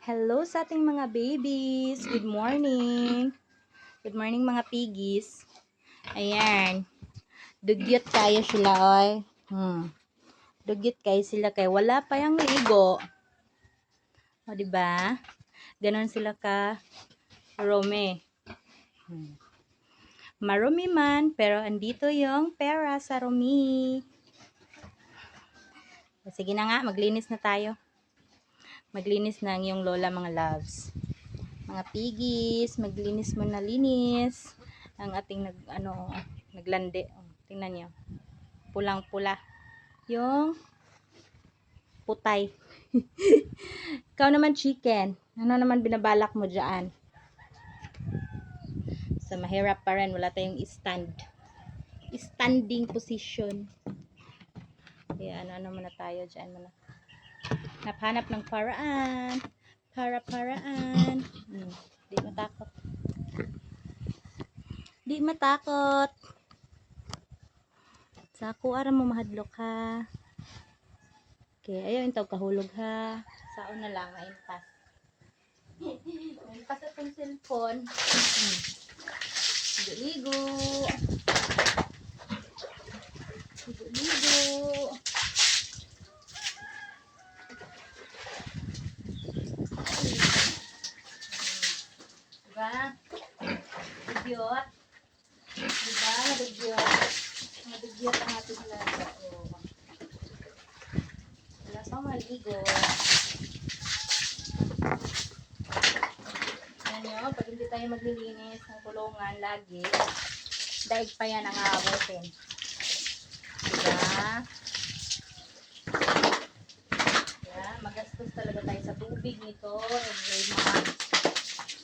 Hello sa ating mga babies. Good morning. Good morning mga piggies. Ayan. Dugyot kayo sila oy. Hmm. Dugyot kayo sila kay wala pa yung ligo. O di ba? Ganon sila ka Rome. Hmm. Marumi man, pero andito yung pera sa Rumi. Sige na nga, maglinis na tayo maglinis na ang iyong lola mga loves. Mga piggies, maglinis mo na linis. Ang ating nag, ano, naglande. Oh, tingnan niyo. Pulang-pula. Yung putay. Ikaw naman chicken. Ano naman binabalak mo dyan? So, mahirap pa rin. Wala tayong stand. Standing position. Kaya ano, ano muna tayo dyan muna. Naphanap ng paraan. Para-paraan. Hmm. Di matakot. Di matakot. Sa ako ara mo mahadlok ha. Okay, ayaw yung kahulog ha. Saon na lang, mainpas. mainpas atong cellphone. Hmm. Ligo-ligo. Ligo-ligo. Diba? Dugyot. Diba? Dugyot. Madugyot ang ating laga. Oh. Wala pa maligo. Yan nyo, pag hindi tayo maglilinis ng kulungan lagi, daig pa yan ang aabutin. Diba? Yan, magastos talaga tayo sa tubig nito every month.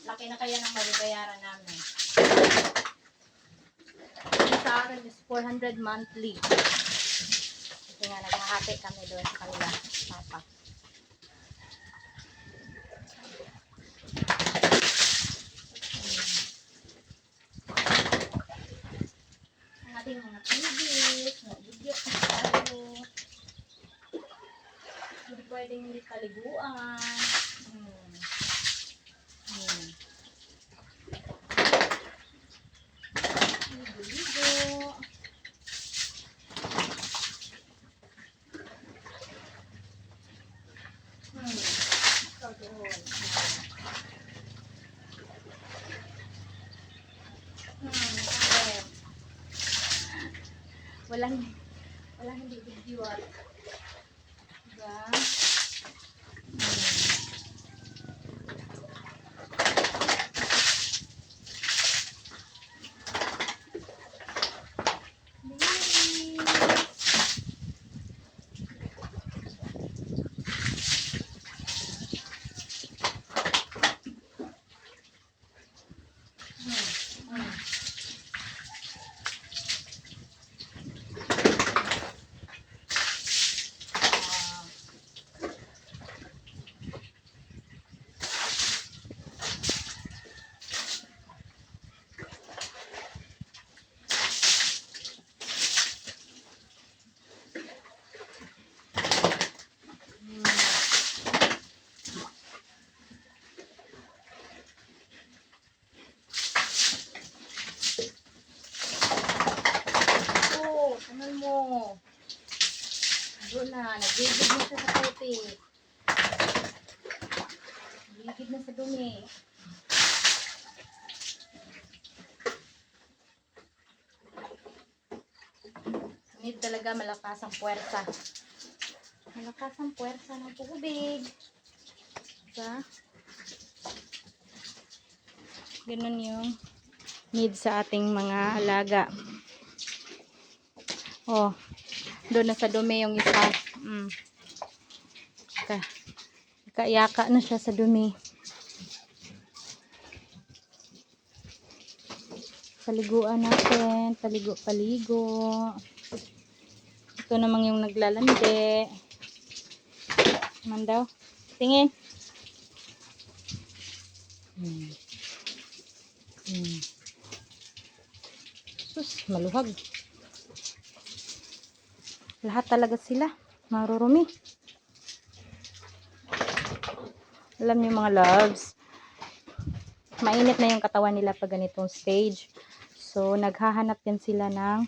Laki na kaya ng mababayaran namin. Yung sa akin is 400 monthly. Kasi nga naghahati kami doon sa kanila. Papa. Ang ating mga pigis, nagigyot na tayo. Hindi pwedeng hindi kaliguan. Hmm. Hmm. Ligo-ligo. Hmm. Ikaw doon. Hmm. Okay. Walang walang hindi bibiwat. Diba? Hmm. Oo, tangal mo. Doon na, nagigid na siya sa puti. Nagigid na sa dumi. Need talaga malakas ang puwersa. Malakas ang puwersa ng tubig. Diba? Ganun yung need sa ating mga alaga. Oh, doon na sa dumi yung isa. Mm. Ka, kayaka na siya sa dumi. Paliguan natin. Paligo, paligo. Ito namang yung naglalande. Man daw. Tingin. Hmm. Hmm. Sus, maluhag. Lahat talaga sila. Marurumi. Alam niyo mga loves, mainit na yung katawan nila pag ganitong stage. So, naghahanap yan sila ng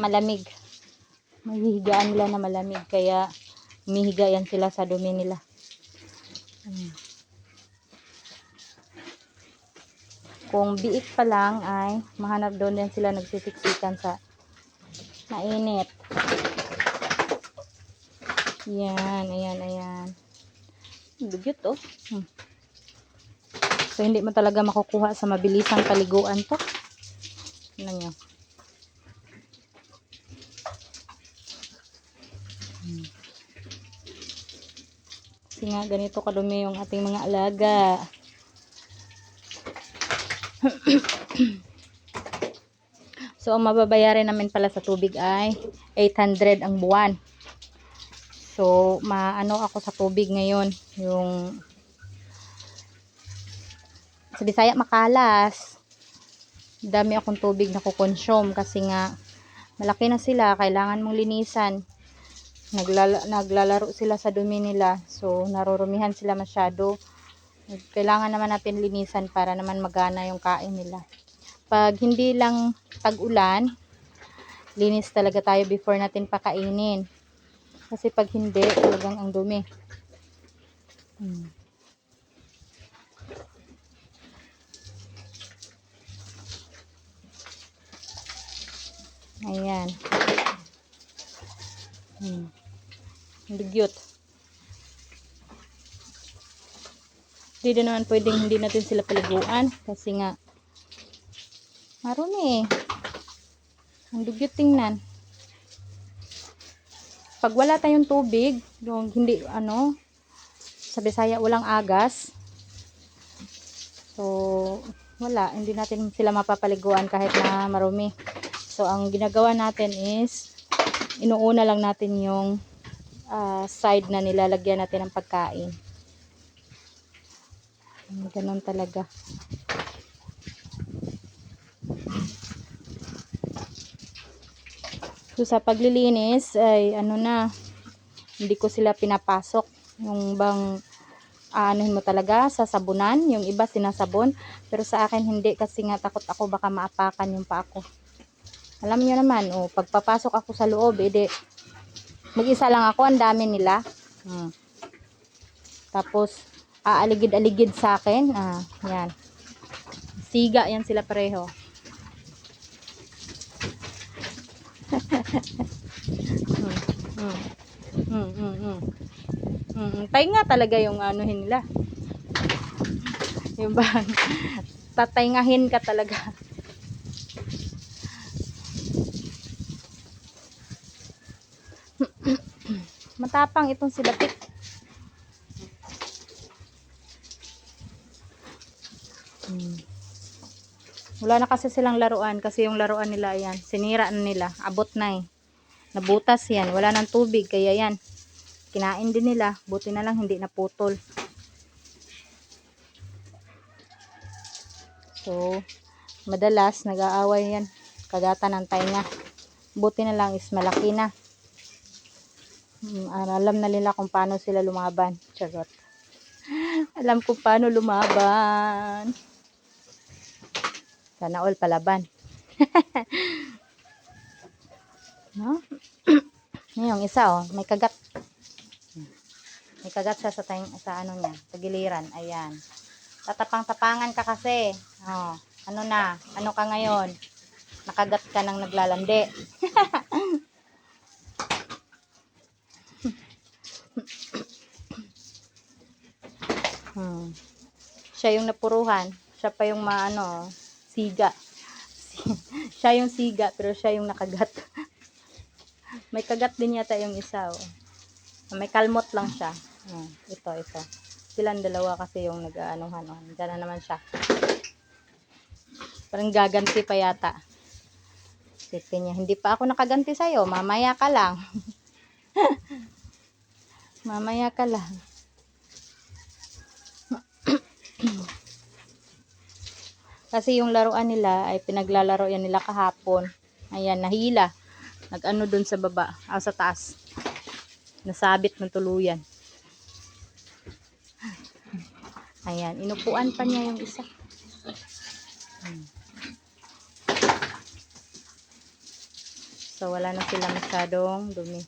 malamig. Mahihigaan nila na malamig. Kaya, umihiga yan sila sa dumi nila. Kung biik pa lang ay mahanap doon din sila nagsisiksikan sa mainit. Yan, ayan, ayan. Dugyot oh. Hmm. So, hindi mo talaga makukuha sa mabilisang paliguan to. Ano nyo? Hmm. Kasi nga, ganito kadumi yung ating mga alaga. so, ang mababayaran namin pala sa tubig ay 800 ang buwan. So, maano ako sa tubig ngayon. Yung sa Bisaya makalas. Dami akong tubig na kukonsume kasi nga malaki na sila, kailangan mong linisan. Naglala, naglalaro sila sa dumi nila. So, narurumihan sila masyado. Kailangan naman natin linisan para naman magana yung kain nila. Pag hindi lang tag-ulan, linis talaga tayo before natin pakainin. Kasi pag hindi, talagang ang dumi. Hmm. Ayan. Hmm. Dugyot. Hindi din naman pwedeng hindi natin sila paliguan kasi nga marumi eh. Ang dugyot tingnan. Pag wala tayong tubig, yung hindi ano, sa Bisaya walang agas. So, wala, hindi natin sila mapapaliguan kahit na marumi. So, ang ginagawa natin is, inuuna lang natin yung ah, side na nilalagyan natin ng pagkain. Ganun talaga. So, sa paglilinis, ay ano na, hindi ko sila pinapasok. Yung bang, aanuhin mo talaga sa sabunan, yung iba sinasabon. Pero sa akin hindi kasi nga takot ako baka maapakan yung pa ako. Alam niyo naman, oh, pagpapasok ako sa loob, edi, mag-isa lang ako, ang dami nila. Hmm. Tapos, aaligid-aligid sa akin. Ah, yan. Siga yan sila pareho. Hmm, hmm, hmm, hmm, hmm. Hmm, tay nga talaga yung anuhin nila. Yung ba, tatayngahin ka talaga. Matapang itong si Batik. Hmm. Wala na kasi silang laruan kasi yung laruan nila yan. Sinira na nila. Abot na eh. Nabutas yan. Wala ng tubig kaya yan. Kinain din nila. Buti na lang hindi naputol. So, madalas nag-aaway yan. Kagatan ng tainga. Buti na lang is malaki na. Hmm, alam na nila kung paano sila lumaban. Charot. Alam kung paano lumaban. Sana all palaban. no? Yung isa oh, may kagat. May kagat siya sa, tayong, sa ano niya, sa giliran. Ayan. Tatapang-tapangan ka kasi. Oh, ano na? Ano ka ngayon? Nakagat ka ng naglalandi. hmm. Siya yung napuruhan. Siya pa yung maano, siga. siya yung siga, pero siya yung nakagat. May kagat din yata yung isa. Oh. May kalmot lang siya. Hmm, ito, ito. Silang dalawa kasi yung nag-aanuhan. Oh. Diyan na naman siya. Parang gaganti pa yata. Sipin niya, hindi pa ako nakaganti sa'yo. Mamaya ka lang. Mamaya ka lang. Kasi yung laruan nila ay pinaglalaro yan nila kahapon. Ayan, nahila. Nag-ano dun sa baba, ah, sa taas. Nasabit ng tuluyan. Ayan, inupuan pa niya yung isa. So, wala na sila masyadong dumi.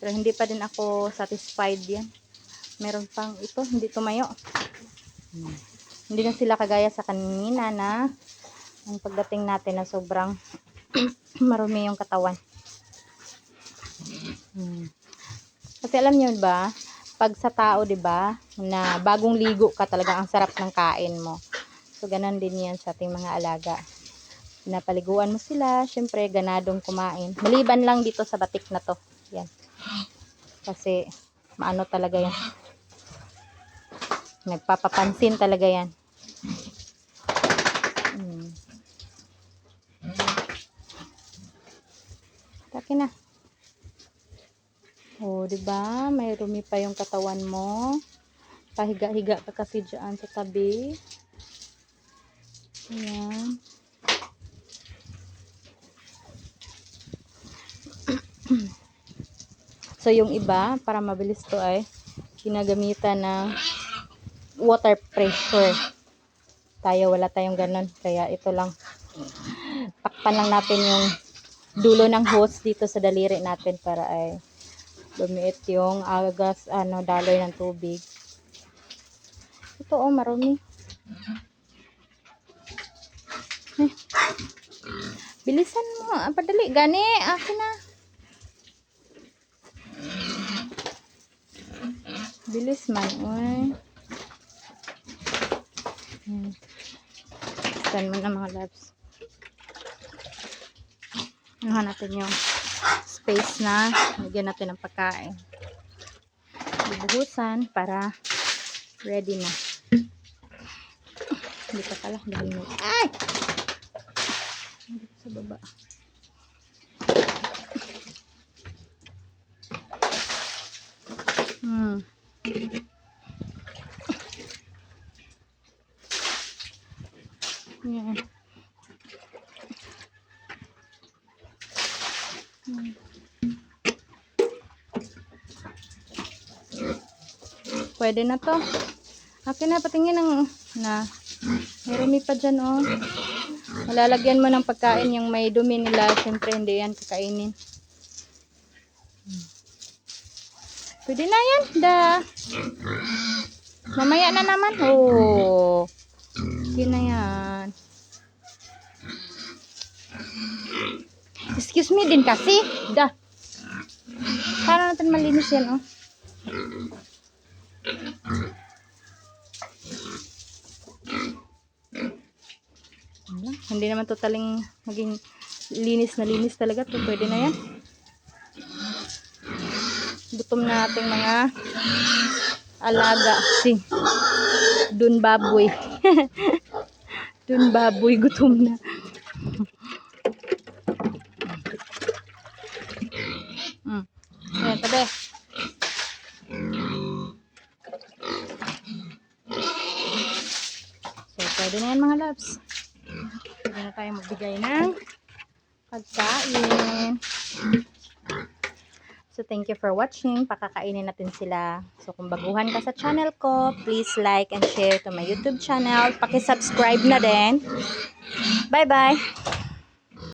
Pero hindi pa din ako satisfied yan. Meron pang ito, hindi tumayo. Hmm. Hindi na sila kagaya sa kanina na ang pagdating natin na sobrang marumi yung katawan. Hmm. Kasi alam niyo ba, pag sa tao, 'di ba, na bagong ligo ka talaga ang sarap ng kain mo. So ganun din 'yan sa ating mga alaga. Pinapaliguan mo sila, syempre ganadong kumain. Maliban lang dito sa batik na 'to. Yan. Kasi maano talaga 'yan. Nagpapapansin talaga 'yan. Taki na. Oh, 'di ba? May rumi pa yung katawan mo. Pahiga-higa ka kasi diyan sa tabi. Ayan. so, yung iba, para mabilis to ay ginagamitan ng water pressure. Tayo, wala tayong ganun. Kaya ito lang. Takpan lang natin yung dulo ng hose dito sa daliri natin para ay lumiit yung agas, ano, daloy ng tubig. Ito, oh, marumi. Eh. Bilisan mo. Ah, Padali. Gani. Akin na. Bilis man. Uy. Hmm. Saan mo na mga loves. Anuhan natin yung space na lagyan natin ng pagkain. Bubuhusan para ready na. Hindi pa pala. Ay! Sa baba. Hmm. Yan. Hmm. Pwede na to. Akin na, patingin ng na. May rumi pa dyan, oh. Malalagyan mo ng pagkain yung may dumi nila. Siyempre, hindi yan kakainin. Pwede na yan. Da. Mamaya na naman. Oh. Sige na yan. Excuse me din kasi. Da. Paano natin malinis yan, oh? Wala. Hindi naman totaling maging linis na linis talaga. to pwede na yan. Gutom na ating mga alaga. Si Dun baboy. Dun baboy gutom na. mm. Ayan, tabi. So, pwede na yan mga loves. Pwede na tayo magbigay ng pagkain. So, thank you for watching. Pakakainin natin sila. So, kung baguhan ka sa channel ko, please like and share to my YouTube channel. Pakisubscribe na din. Bye-bye!